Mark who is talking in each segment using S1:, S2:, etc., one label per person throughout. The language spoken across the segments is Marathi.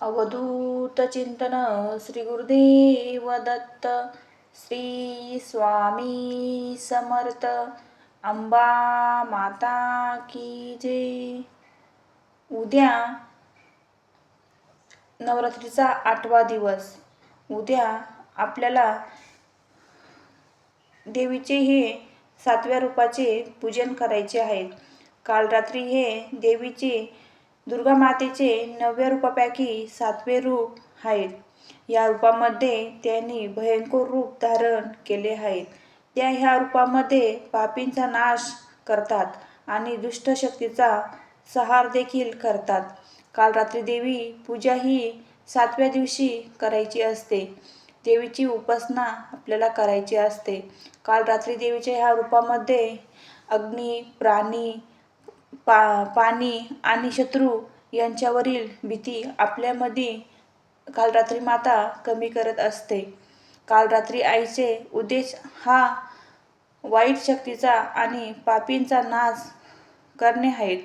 S1: अवधूत चिंतन श्री गुरुदेव दत्त श्री स्वामी समर्थ अंबा माता की जय. उद्या नवरात्रीचा आठवा दिवस. उद्या आपल्याला देवीचे हे सातव्या रूपाचे पूजन करायचे आहे. काल रात्री हे देवीचे दुर्गा मातेचे नवव्या रूपापैकी सातवे रूप आहेत. या रूपामध्ये त्यांनी भयंकर रूप धारण केले आहेत. त्या ह्या रूपामध्ये पापींचा नाश करतात आणि दुष्ट शक्तीचा संहार देखील करतात. काल रात्री देवी पूजा ही सातव्या दिवशी करायची असते. देवीची उपासना आपल्याला करायची असते. काल रात्री देवीच्या ह्या रूपामध्ये अग्नी प्राणी पा पाणी आणि शत्रू यांच्यावरील भीती आपल्यामध्ये काल रात्री माता कमी करत असते. काल रात्री आईचे उद्देश हा वाईट शक्तीचा आणि पापींचा नाश करणे आहेत.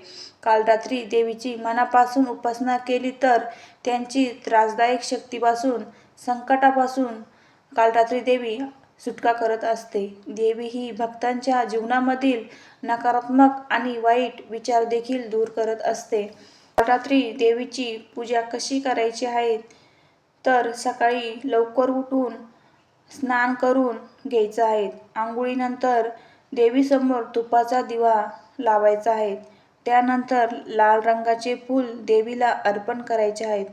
S1: काल रात्री देवीची मनापासून उपासना केली तर त्यांची त्रासदायक शक्तीपासून संकटापासून काल रात्री देवी सुटका करत असते. देवी ही भक्तांच्या जीवनामधील नकारात्मक आणि वाईट विचार देखील दूर करत असते. रात्री देवीची पूजा कशी करायची आहे? तर सकाळी लवकर उठून स्नान करून घ्यायचं आहे. आंघोळीनंतर देवीसमोर तुपाचा दिवा लावायचा आहे. त्यानंतर लाल रंगाचे फूल देवीला अर्पण करायचे आहेत.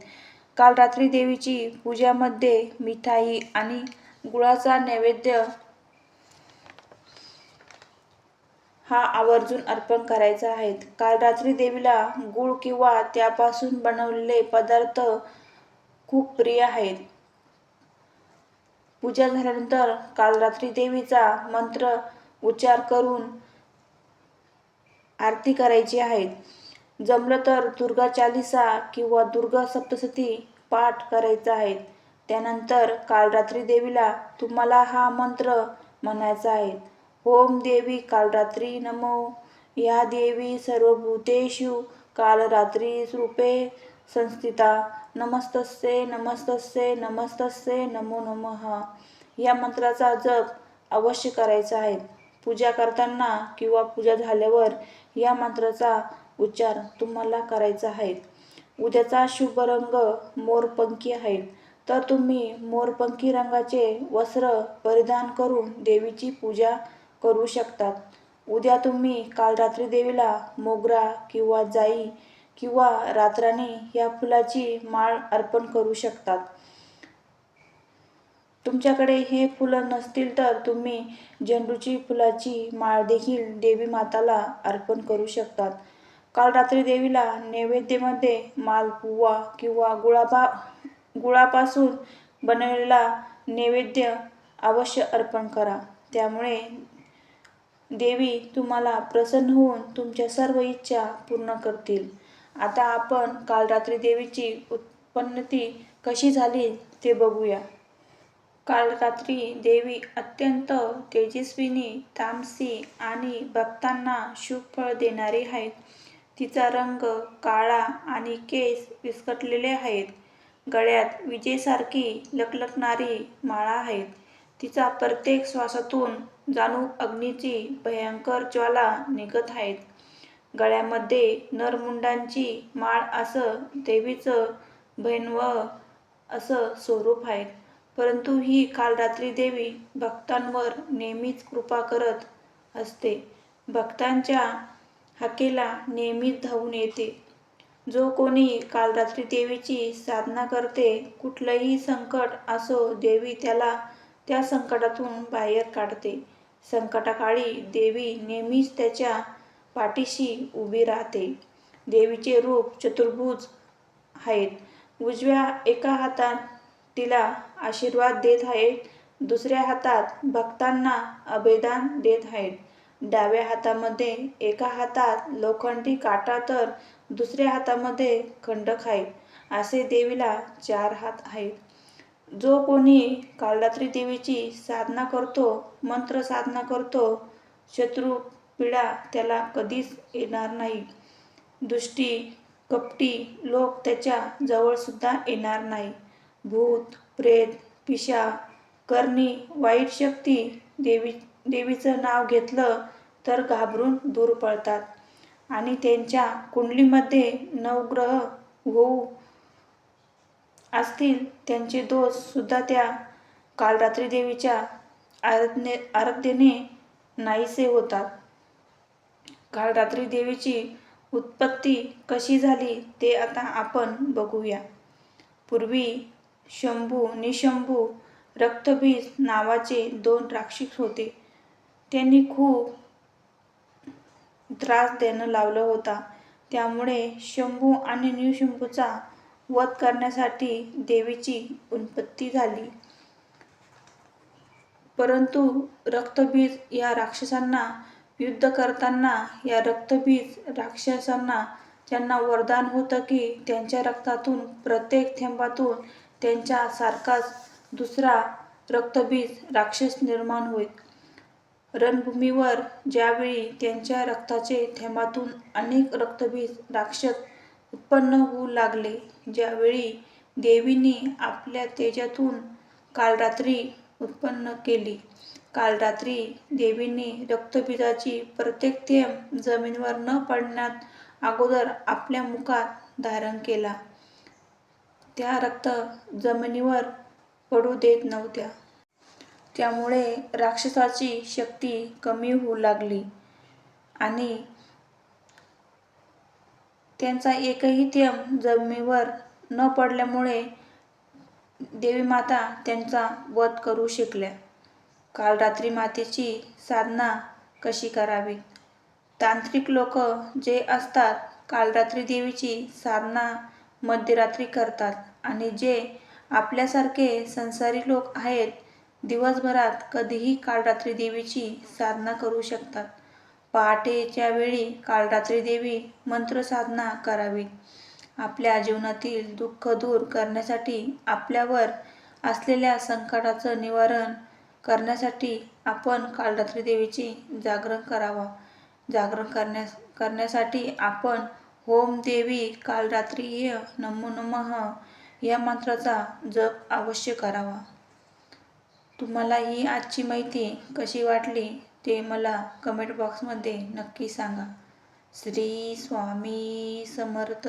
S1: काल रात्री देवीची पूजामध्ये मिठाई आणि गुळाचा नैवेद्य हा आवर्जून अर्पण करायचा आहे. काल रात्री देवीला गुळ किंवा त्यापासून बनवलेले पदार्थ खूप प्रिय आहेत. पूजा झाल्यानंतर काल रात्री देवीचा मंत्र उच्चार करून आरती करायची आहे. जमलं तर दुर्गा चालिसा किंवा दुर्गा सप्तशती पाठ करायचा आहे. त्यानंतर काल रात्री देवीला तुम्हाला हा मंत्र म्हणायचा आहे. ओम देवी कालरात्री नमो. या देवी सर्वभूतेषु काल कालरात्री रूपे संस्थिता. नमस्तस्ये नमस्तस्ये नमस्तस्ये नमो नमः. या मंत्राचा जप अवश्य करायचा आहे. पूजा करताना किंवा पूजा झाल्यावर या मंत्राचा उच्चार तुम्हाला करायचा आहे. उद्याचा शुभ रंग मोरपंखी आहे. तर तुम्ही मोरपंखी रंगाचे वस्त्र परिधान करून देवीची पूजा करू शकतात. उद्या तुम्ही काल रात्री देवीला मोगरा किंवा जाई किंवा रात्राणी या फुलाची माळ अर्पण करू शकतात. तुमच्याकडे हे फुलं नसतील तर तुम्ही झेंडूची फुलाची माळ देखील देवी माताला अर्पण करू शकतात. काल रात्री देवीला नैवेद्यामध्ये मालपुवा किंवा गुळाबा गुळापासून बनवलेला नैवेद्य अवश्य अर्पण करा. त्यामुळे देवी तुम्हाला प्रसन्न होऊन तुमच्या सर्व इच्छा पूर्ण करतील. आता आपण काल रात्री देवीची उत्पन्नती कशी झाली ते बघूया. काल रात्री देवी अत्यंत तेजस्विनी तामसी आणि भक्तांना शुभफळ देणारी आहेत. तिचा रंग काळा आणि केस विस्कटलेले आहेत. गळ्यात विजेसारखी लखलखणारी माळा आहेत. तिचा प्रत्येक श्वासातून जाणू अग्नीची भयंकर ज्वाला निघत आहेत. गळ्यामध्ये नरमुंडांची माळ असं देवीचं भैनव असं स्वरूप आहे. परंतु ही काल रात्री देवी भक्तांवर नेहमीच कृपा करत असते. भक्तांच्या हाकेला नेहमीच धावून येते. जो कोणी काल रात्री देवीची साधना करते कुठलंही संकट असो देवी त्याला त्या संकटातून बाहेर काढते. संकटाकाळी देवी नेहमीच त्याच्या पाठीशी उभी राहते. देवीचे रूप चतुर्भुज आहेत. उजव्या एका हातात तिला आशीर्वाद देत आहेत दुसऱ्या हातात भक्तांना अभेदान देत आहेत. डाव्या हातामध्ये एका हातात लोखंडी काटा तर दुसऱ्या हातामध्ये खंडक आहे असे देवीला चार हात आहेत. जो कोणी कालरात्री देवीची साधना करतो मंत्र साधना करतो शत्रू पीडा त्याला कधीच येणार नाही. दृष्टी कपटी लोक त्याच्या जवळसुद्धा येणार नाही. भूत प्रेत पिशा करणी वाईट शक्ती देवी देवीचं नाव घेतलं तर घाबरून दूर पळतात. आणि त्यांच्या कुंडलीमध्ये नवग्रह होऊ असतील त्यांचे दोष सुद्धा त्या कालरात्री देवीच्या आराधने आराधनेने नाहीसे होतात. कालरात्री देवीची उत्पत्ती कशी झाली ते आता आपण बघूया. पूर्वी शंभू निशंभू रक्तबीज नावाचे दोन राक्षस होते. त्यांनी खूप त्रास देणं लावलं होता. त्यामुळे शंभू आणि न्यूशंभूचा वध करण्यासाठी देवीची उत्पत्ती झाली. परंतु रक्तबीज या राक्षसांना युद्ध करताना या रक्तबीज राक्षसांना त्यांना वरदान होतं की त्यांच्या रक्तातून प्रत्येक थेंबातून त्यांच्यासारखाच दुसरा रक्तबीज राक्षस निर्माण होईल. रणभूमीवर ज्यावेळी त्यांच्या रक्ताचे थेंबातून अनेक रक्तबीज राक्षस उत्पन्न होऊ लागले ज्यावेळी देवीने आपल्या तेजातून काल रात्री उत्पन्न केली. काल रात्री देवीने रक्तबीजाची प्रत्येक थेंब जमिनीवर न पडण्यात अगोदर आपल्या मुखात धारण केला. त्या रक्त जमिनीवर पडू देत नव्हत्या. त्यामुळे राक्षसाची शक्ती कमी होऊ लागली. आणि त्यांचा एकही थेंब जमिनीवर न पडल्यामुळे देवी माता त्यांचा वध करू शकल्या. काल रात्री मातेची साधना कशी करावी? तांत्रिक लोक जे असतात कालरात्री देवीची साधना मध्यरात्री करतात. आणि जे आपल्यासारखे संसारी लोक आहेत दिवसभरात कधीही कालरात्री देवीची साधना करू शकतात. पहाटेच्या वेळी कालरात्री देवी मंत्रसाधना करावी. आपल्या जीवनातील दुःख दूर करण्यासाठी आपल्यावर असलेल्या संकटाचं निवारण करण्यासाठी आपण कालरात्री देवीची जागरण करावा. जागरण करण्यास करण्यासाठी आपण होम देवी कालरात्री नमो नमः या मंत्राचा जप अवश्य करावा. तुम्हाला ही आजची माहिती कशी वाटली ते मला कमेंट बॉक्समध्ये नक्की सांगा. श्री स्वामी समर्थ.